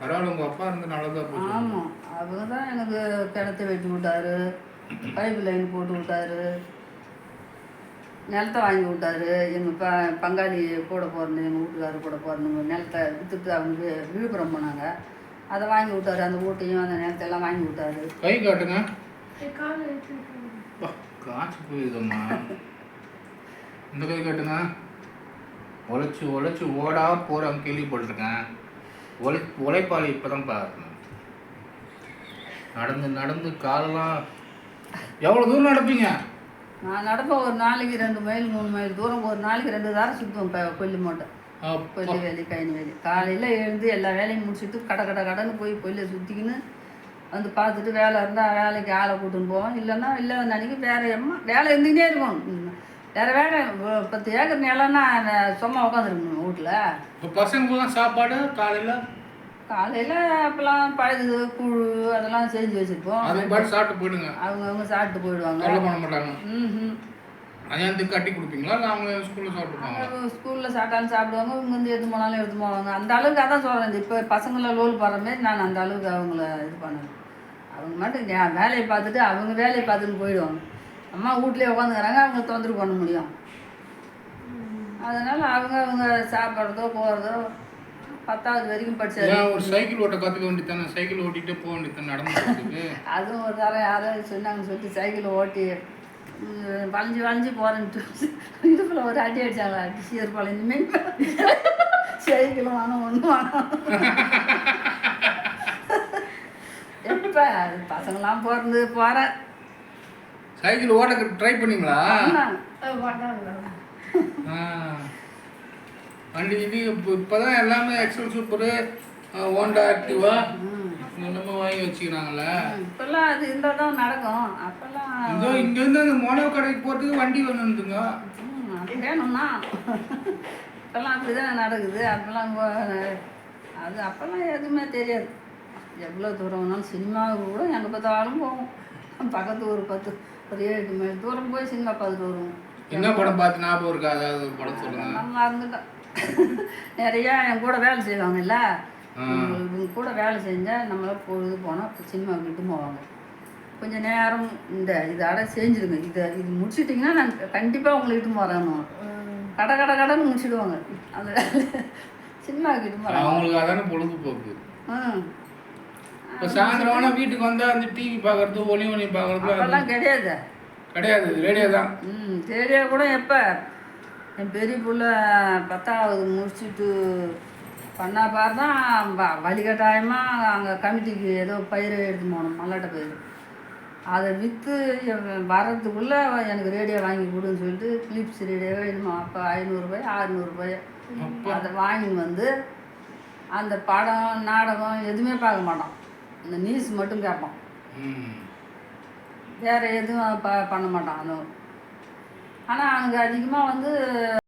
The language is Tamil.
பரவாயில்ல உங்க அப்பா இருந்து நல்லதா போச்சு ஆமாம் அவங்க தான் எனக்கு கிணத்த வெட்டி விட்டாரு பைப் லைன் போட்டு விட்டாரு நிலத்தை வாங்கி விட்டாரு. எங்கள் ப பங்காளி கூட போகிறேன் எங்கள் வீட்டுக்காரர் கூட போகிறேன் நிலத்தை விற்றுட்டு அவங்க விழுப்புரம் போனாங்க. அதை வாங்கி விட்டாரு அந்த வீட்டையும் அந்த நிலத்தையெல்லாம் வாங்கி விட்டாரு. கை காட்டுங்க. காய்ச்சி போயிருதம்மா இந்த கை காட்டுங்க. உழைச்சி உழைச்சி ஓடா போகிறாங்க கேள்விப்பட்டிருக்கேன். உழை உழைப்பாளி இப்போ தான் பாருங்க. நடந்து நடந்து காலெல்லாம் எவ்வளோ தூரம் நடப்பீங்க? நான் நடப்பேன். ஒரு நாளைக்கு ரெண்டு மைல் மூணு மைல் தூரம். ஒரு நாளைக்கு ரெண்டு தாரம் சுற்றுவேன் கொல்லி மூட்டை. கொல்லி வேலி கயனி வேலி. காலையில் எழுந்து எல்லா வேலையும் முடிச்சுட்டு கட கட கடன்னு போய் கொல்லியை சுற்றிக்கின்னு வந்து பார்த்துட்டு வேலை இருந்தால் வேலைக்கு ஆளை கூட்டின்னு போவோம் இல்லைன்னா இல்லை அன்னைக்கு வேறு எம்மா வேலை இருந்துக்கிட்டே இருக்கும். வேறு வேலை பத்து ஏக்கர் நிலம்னா நான் சும்மா உட்காந்துருக்கணும். வீட்டில் இப்போ பசங்களுக்குலாம் சாப்பாடு காலையில்? காலையில் அப்போல்லாம் பழுது குழு அதெல்லாம் செஞ்சு வச்சுருப்போம். பாட்டு சாப்பிட்டு போயிடுங்க. அவங்கவுங்க சாப்பிட்டு போயிடுவாங்க. தொல்லை பண்ண மாட்டாங்க. ம் மதியானத்துக்கு கட்டி கொடுப்பீங்களா? இல்லை அவங்க ஸ்கூலில் சாப்பிட்டுப்பாங்க ஸ்கூலில் சாப்பிட்டாலும் சாப்பிடுவாங்க இவங்க வந்து எடுத்து போனாலும் எடுத்து போவாங்க. அந்த அளவுக்கு அதான் சொல்கிறேன் இப்போ பசங்களை லோல் போடுற மாதிரி நான் அந்த அளவுக்கு அவங்கள இது பண்ணேன் அவங்க மட்டும் வேலையை பார்த்துட்டு அவங்க வேலையை பார்த்துட்டு போயிடுவாங்க. அம்மா வீட்லேயே உட்காந்துக்கிறாங்க அவங்க தொந்தரவு பண்ண முடியும். அதனால் அவங்க அவங்க சாப்பிட்றதோ போகிறதோ பத்தாவது வரைக்கும் படிச்சாரு ஏன் ஒரு சைக்கிள் ஓட்ட கற்றுக்க வேண்டியதானே சைக்கிள் ஓட்டிகிட்டே போக வேண்டியதானே நடந்து அதுவும் ஒரு தரம் யாரோ சொன்னாங்கன்னு சொல்லிட்டு சைக்கிளை ஓட்டி வளைஞ்சு வளைஞ்சு போகிறேன்ட்டு இடுப்பில் ஒரு அடி அடிச்சாங்க அடி சீர் பழஞ்சுமே சைக்கிள் வாங்க ஒன்றும் வாங்க எப்போ? பசங்களாம் பிறந்து போகிறேன் சைக்கிள் ஓட்ட ட்ரை பண்ணீங்களா? இது இப்போ இப்போ தான் எல்லாமே எக்ஸல் சூப்பரு ஹோண்டா ஆக்டிவா எல்லாமே வாங்கி வச்சுக்கிறாங்கல்ல? இப்போல்லாம் அது இருந்தால் தான் நடக்கும். அப்போல்லாம் இதோ இங்கேருந்து அந்த மோனோ கடைக்கு போகிறதுக்கு வண்டி வேணுந்துங்க அது வேணும்னா. இப்போல்லாம் அப்படி தானே நடக்குது. அப்போல்லாம் அது அப்போல்லாம் எதுவுமே தெரியாது. எவ்வளோ தூரம் வேணாலும் சினிமாவுக்கு கூட எங்கே பார்த்தாலும் போவோம் பக்கத்து ஒரு பத்து ஒரு ஏழு மைல் தூரம் போய் சினிமா பார்த்துட்டு வருவோம். என்ன படம் பார்த்து ஞாபகம் இருக்கா? அதாவது ஒரு படம் சொல்லுங்க. அதெல்லாம் மறந்துட்டோம். நிறையா என் கூட வேலை செய்வாங்கல்ல. இவங்க கூட வேலை செஞ்சால் நம்மள பொழுது போனால் சினிமாவுக்கு இட்டு போவாங்க. கொஞ்சம் நேரம் இந்த இதோட செஞ்சுருங்க. இதை இது முடிச்சிட்டிங்கன்னா நான் கண்டிப்பாக உங்களை இட்டு போகிறேன்னு கட கட கடன்னு முடிச்சிடுவாங்க. அந்த சினிமாவுக்கு இட்டு போகிறாங்க அவங்களுக்கு அதான பொழுதுபோக்கு. ம் இப்போ சாயந்தரம் ஆனால் வீட்டுக்கு வந்தால் அந்த டிவி பார்க்கறது ஒளி ஒளி பார்க்கறது அப்போல்லாம் கிடையாது. கிடையாது ரேடியோ தான் ம் ரேடியோ கூட எப்போ? என் பெரிய புள்ள பத்தாவது முடிச்சுட்டு பண்ணா பார் தான் வ- வழிகட்டாயமாக அங்கே கமிட்டிக்கு ஏதோ பயிர் எடுத்து போகணும் மல்லாட்டை பயிர். அதை விற்று வரதுக்குள்ளே எனக்கு ரேடியோ வாங்கி கொடுன்னு சொல்லிட்டு ஃபிலிப்ஸ் ரேடியோ வேணுமா? அப்போ ஐநூறுரூபாய் அறநூறுபாய் அதை வாங்கின்னு வந்து அந்த படம் நாடகம் எதுவுமே பார்க்க மாட்டோம் இந்த நியூஸ் மட்டும் கேட்போம் வேறு எதுவும் ப பண்ண மாட்டான் ஆனால் அங்கே அதிகமாக வந்து